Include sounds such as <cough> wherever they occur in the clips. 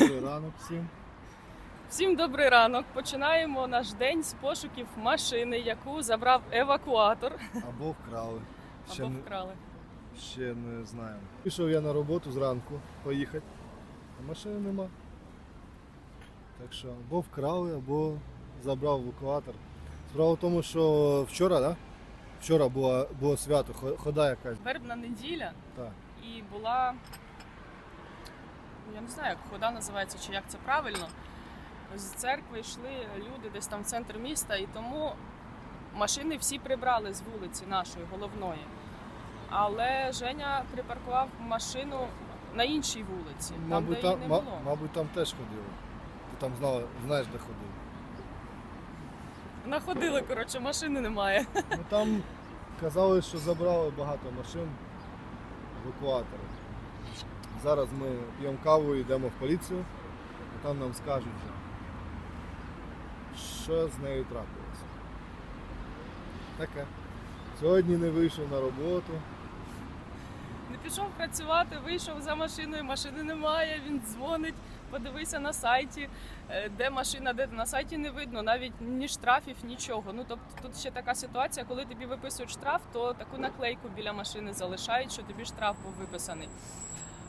Добрий ранок всім. Всім добрий ранок. Починаємо наш день з пошуків машини, яку забрав евакуатор Або вкрали. Ще, або не, вкрали. ще не знаємо. Пішов я на роботу зранку поїхати, а машини нема. Так що або вкрали, або забрав евакуатор. Справа в тому, що вчора, да? Вчора було, було свято, хо- хода якась. Вербна неділя Так. і була. Я не знаю, як хода називається, чи як це правильно. З церкви йшли люди десь там в центр міста, і тому машини всі прибрали з вулиці нашої головної. Але Женя припаркував машину на іншій вулиці, там, Мабуть, де там, її не було. мабуть, там теж ходили. Ти там знала, знаєш, де ходив. Находили, коротше, машини немає. Ну там казали, що забрали багато машин евакуатори. Зараз ми п'ємо каву і йдемо в поліцію, і там нам скажуть, що з нею трапилося. Таке. Сьогодні не вийшов на роботу. Не пішов працювати, вийшов за машиною, машини немає, він дзвонить, подивися на сайті, е, де машина, де на сайті не видно, навіть ні штрафів, нічого. Ну тобто тут ще така ситуація, коли тобі виписують штраф, то таку наклейку біля машини залишають, що тобі штраф був виписаний.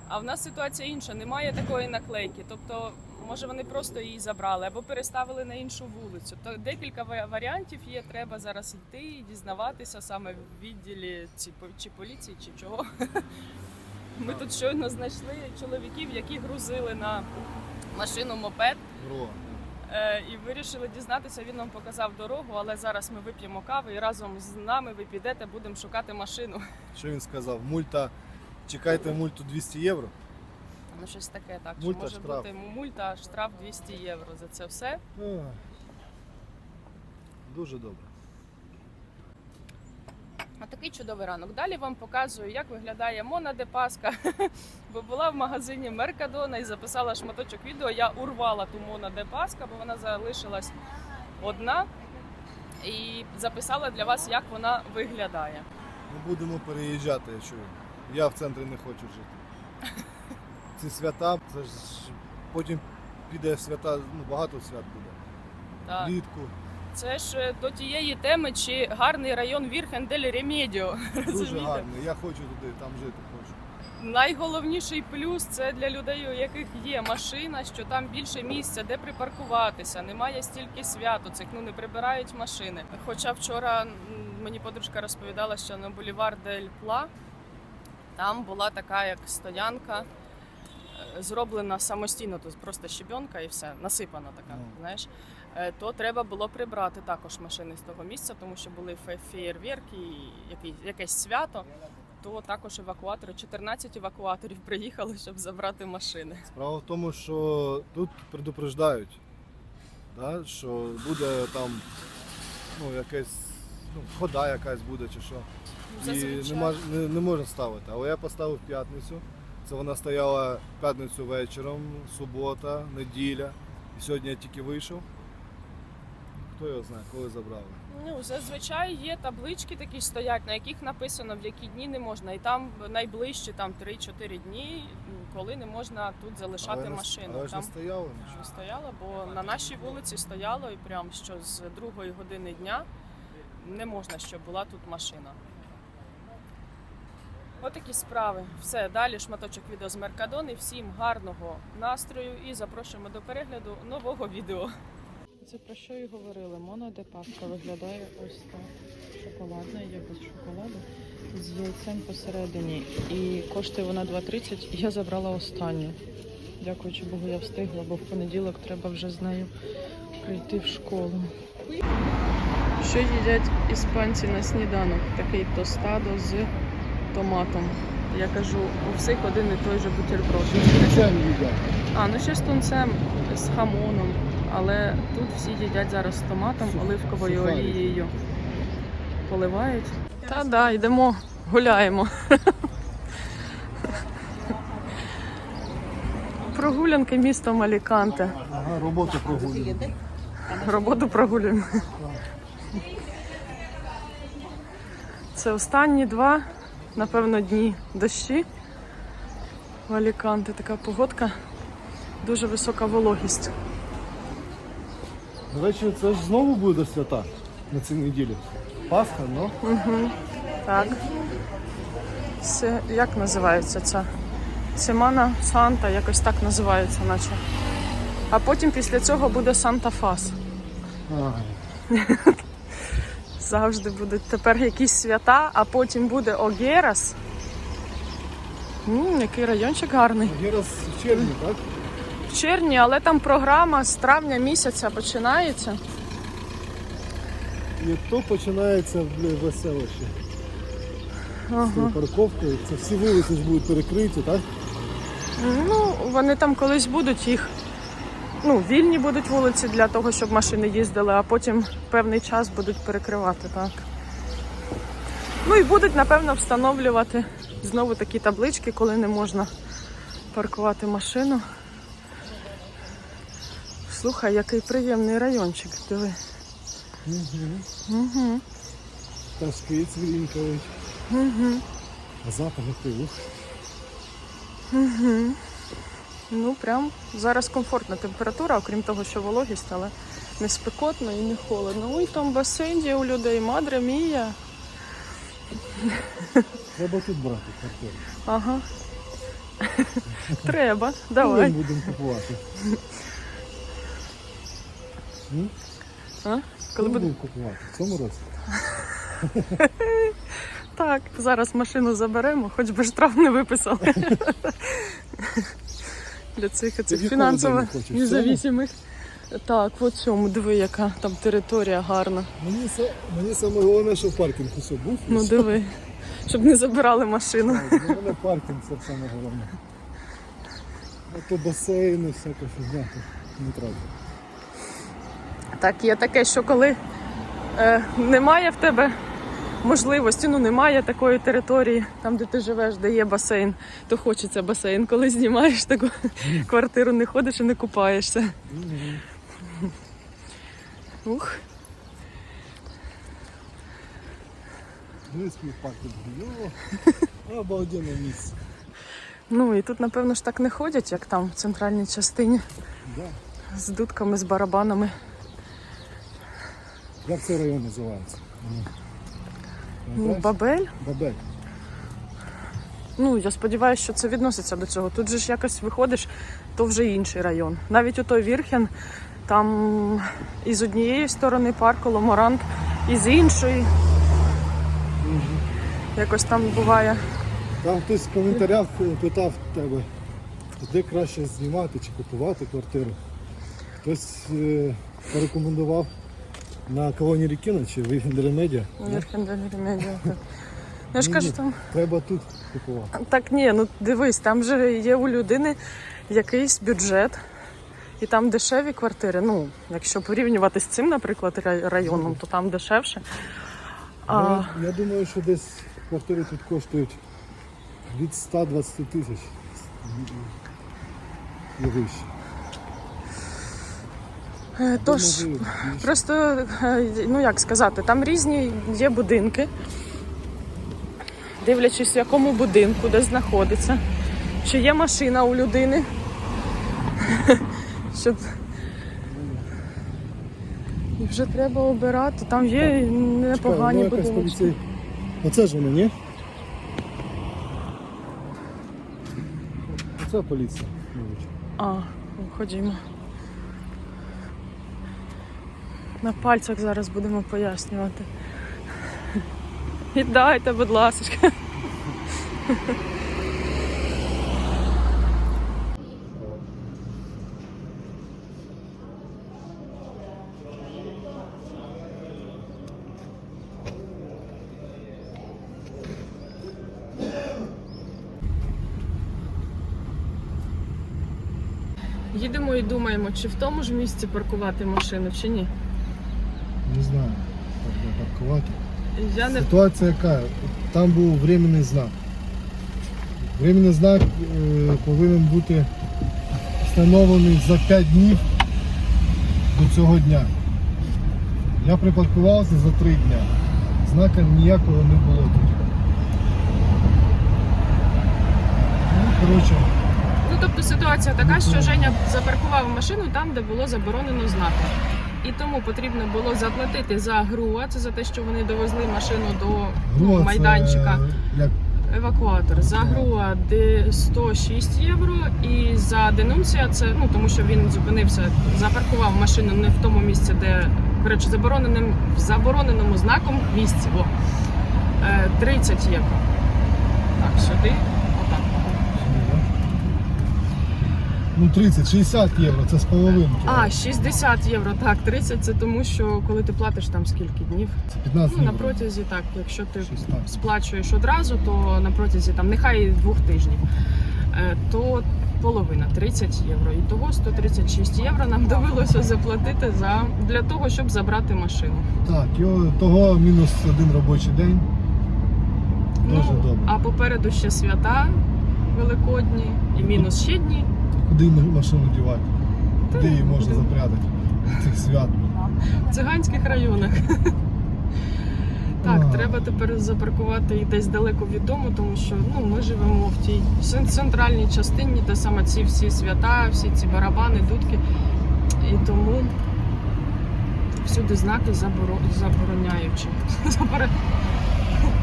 А в нас ситуація інша, немає такої наклейки. Тобто, може вони просто її забрали або переставили на іншу вулицю. То декілька варіантів є. Треба зараз йти і дізнаватися саме в відділі чи поліції, чи чого. Ми тут щойно знайшли чоловіків, які грузили на машину мопед. Е, і вирішили дізнатися. Він нам показав дорогу, але зараз ми вип'ємо кави і разом з нами ви підете, будемо шукати машину. Що він сказав? Мульта. Чекайте мульту 200 євро. Ну, щось таке, так. Мульта, що може штраф. бути мульта, штраф 200 євро за це все. Ах. Дуже добре. А такий чудовий ранок. Далі вам показую, як виглядає Мона де Паска. <laughs> Бо була в магазині Меркадона і записала шматочок відео. Я урвала ту Мона де Паска, бо вона залишилась одна. І записала для вас, як вона виглядає. Ми будемо переїжджати, я чую. Я в центрі не хочу жити. Ці свята, це ж потім піде свята, ну багато свят буде. Так. Влітку. Це ж е, до тієї теми, чи гарний район Вірхен дель Ремедіо. Дуже гарно. Я хочу туди, там жити хочу. Найголовніший плюс це для людей, у яких є машина, що там більше місця, де припаркуватися. Немає стільки святоцик, ну не прибирають машини. Хоча вчора мені подружка розповідала, що на бульвар Дель Пла там була така як стоянка. е, Зроблена самостійно, тут просто щебенка і все, насипана така, Ну. знаєш. Е, То треба було прибрати також машини з того місця, тому що були фе- феєрверки, який- якесь свято то також евакуатори, 14 евакуаторів <laughs> приїхали, щоб забрати машини. Справа в тому, що тут предупреждають, да, що буде там ну, якась ну, хода якась буде чи що. І Зазвичай. нема, не, не можна ставити. Але я поставив п'ятницю. Це вона стояла п'ятницю вечором, субота, неділя. І сьогодні я тільки вийшов. Хто його знає, коли забрали. Ну, зазвичай є таблички такі стоять, на яких написано в які дні не можна. І там найближчі там 3-4 дні, коли не можна тут залишати але, машину. Але ж там не стояло не стояло, бо на нашій вулиці стояло і прям що з другої години дня не можна, щоб була тут машина. Отакі справи. Все, далі шматочок відео з Меркадони. Всім гарного настрою і запрошуємо до перегляду нового відео. Це про що і говорили. Моно де паска виглядає ось так. Шоколадна, є без шоколаду. З яйцем посередині. І коштує вона 2,30. Я забрала останню. Дякуючи Богу, я встигла, бо в понеділок треба вже з нею прийти в школу. Що їдять іспанці на сніданок? Такий тостадо з томатом. Я кажу, у всіх один і той же бутерброд. А, ну ще з тунцем, з хамоном. Але тут всі їдять зараз з томатом, оливковою олією. Поливають. Та да, йдемо, гуляємо. <laughs> Прогулянки містом Аліканте. Ага, роботу прогулюємо. Роботу прогулюємо. Це останні два, напевно, дні дощі. В Аліканте така погодка дуже висока вологість. До речі, це ж знову буде свята на цій неділі. Пасха, ну? Так. Це як називається ця? Семана Санта, якось так називається, наче. А потім після цього буде Санта Фас. Ай, <laughs> Завжди будуть тепер якісь свята, а потім буде Огерас. М, який райончик гарний. Герас в червні, так? В червні, але там програма з травня місяця починається. І то починається бля, веселище. З Ага. парковкою. Це всі вулиці ж будуть перекриті, так? Ну, вони там колись будуть їх. Ну, вільні будуть вулиці для того, щоб машини їздили, а потім певний час будуть перекривати, так. Ну і будуть, напевно, встановлювати знову такі таблички, коли не можна паркувати машину. Слухай, який приємний райончик, диви. Угу. Угу. Пташки цвірінькають. Угу. А запах який, ух. Ну, прям зараз комфортна температура, окрім того, що вологість, але не спекотно і не холодно. Ой, там басейн є у людей, мадре мія. Треба тут брати квартиру. Ага. Треба, давай. будемо купувати. А? Коли Коли буде... будемо купувати? В цьому році? Так, зараз машину заберемо, хоч би штраф не виписали. Для цих цих фінансово независимих. Так, в цьому диви, яка там територія гарна. Мені, мені саме головне, що паркінг усе був. Ну диви, щоб не забирали машину. Мене паркінг це саме головне. А то басейни, всяка фігня, не треба. Так, є таке, що коли е, немає в тебе можливості, ну немає такої території, там, де ти живеш, де є басейн, то хочеться басейн. Коли знімаєш таку <laughs> квартиру, не ходиш і не купаєшся. Ух, паркінг. <laughs> Обалденне місце. ну і тут, напевно ж так не ходять, як там в центральній частині, Да. з дудками, з барабанами. Як цей район називається? Ну, Ну. Бабель. Бабель. Ну, я сподіваюся, що це відноситься до цього. Тут же ж якось виходиш, то вже інший район. Навіть у той Вірхен, там і з однієї сторони парк Ломорант, і з іншої. Якось там буває. Там хтось в коментарях питав тебе, де краще знімати чи купувати квартиру. Хтось е, порекомендував на колонії Рікіна чи в Медіа. Вірхен де Медіа. Ну, Я ж кажу, там. Треба тут купувати. Так ні, ну дивись, там же є у людини якийсь бюджет. І там дешеві квартири. Ну, якщо порівнювати з цим, наприклад, районом, то там дешевше. А, Ну, я думаю, що десь квартири тут коштують від 120 тисяч і вище. Е, тож, Просто, е, ну як сказати, там різні є будинки, дивлячись, в якому будинку, де знаходиться, чи є машина у людини. <laughs> Щоб... І вже треба обирати. Там є непогані ну, будинки. Оце ж воно, ні? Оце поліція. А, ну, ходімо. На пальцях зараз будемо пояснювати. Віддайте, будь ласка. Їдемо і думаємо, чи в тому ж місці паркувати машину, чи ні. Не знаю, як де паркувати. Я не Ситуація яка? Там був временний знак. Временний знак е, повинен бути встановлений за 5 днів до цього дня. Я припаркувався за 3 дня. Знака ніякого не було тут. Ну, коротше, Ну тобто ситуація така, що Женя запаркував машину там, де було заборонено знаком. І тому потрібно було заплатити за ГРУА, це за те, що вони довезли машину до ну, це майданчика. Як Евакуатор за ГРУА де 106 євро, і за денунція це ну тому, що він зупинився, запаркував машину не в тому місці, де коротше забороненим в забороненому знаком місці. О, е, 30 євро. Так, сюди, отак. Ну 30, 60 євро, це з половиною. А, 60 євро. Так, 30 це тому, що коли ти платиш там скільки днів. Це 15 Ну на євро. протязі так, якщо ти 16. сплачуєш одразу, то на протязі там нехай двох тижнів, е, то половина 30 євро. І того 136 євро нам <laughs> довелося заплатити за для того, щоб забрати машину. Так, його, того мінус один робочий день. Дуже ну, добре. а попереду ще свята великодні і мінус ще дні. Куди машину дівати? Куди її можна запрятати? <laughs> Цих свят. В циганських районах. <laughs> Так, треба тепер запаркувати і десь далеко від дому, тому що ну, ми живемо в тій центральній частині, де саме ці всі свята, всі ці барабани, дудки. І тому всюди знаки заборо- забороняючі. <laughs> Заборо...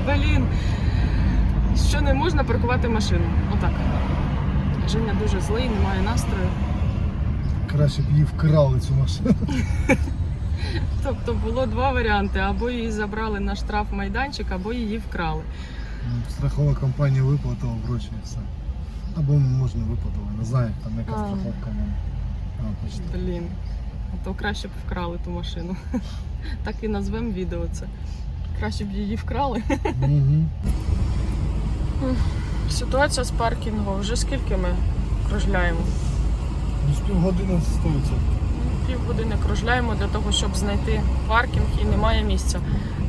Блін, що не можна паркувати машину. Отак. Женя дуже злий, немає настрою. Краще б її вкрали цю машину. <laughs> Тобто було два варіанти: або її забрали на штраф майданчик, або її вкрали. Страхова компанія виплатила гроші і все. Або можна виплатили, не знаю, там яка А. страховка. А, почти. Блін. А то краще б вкрали ту машину. <laughs> Так і назвемо відео це. Краще б її вкрали. <laughs> Угу. Ситуація з паркінгом. Вже скільки ми кружляємо? Ну, з півгодини стоїться. Півгодини кружляємо для того, щоб знайти паркінг і немає місця.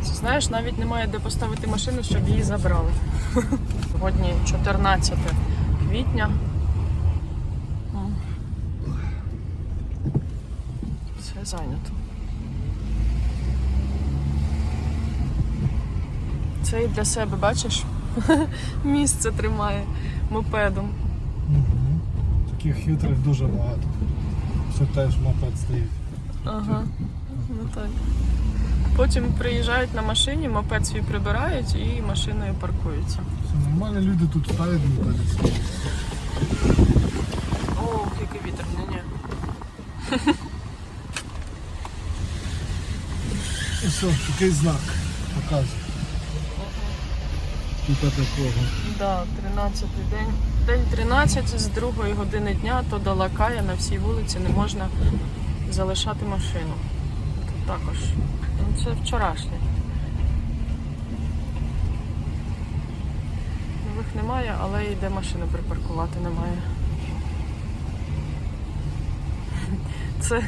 Це, знаєш, навіть немає де поставити машину, щоб її забрали. <laughs> Сьогодні 14 квітня. Все зайнято. Це і для себе, бачиш? <laughs> Місце тримає мопедом. Угу. Таких хитрих дуже багато. Це теж мопед стоїть. Ага, ну так. Потім приїжджають на машині, мопед свій прибирають і машиною паркуються. Все нормально, люди тут ставлять мопеди. О, який вітер, ні, ні. І все, такий знак показує. Тут такого. Да, 13 день. День 13 з другої години дня, то до на всій вулиці не можна залишати машину. Тут також. Ну, Це вчорашнє. Нових немає, але і де машину припаркувати немає. Це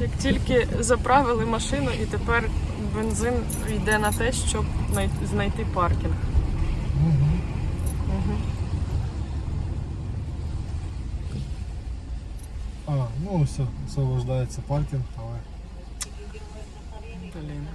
як тільки заправили машину і тепер бензин йде на те, щоб знайти паркінг. Угу. Угу. А, ну все, освобождається паркінг, але Блін.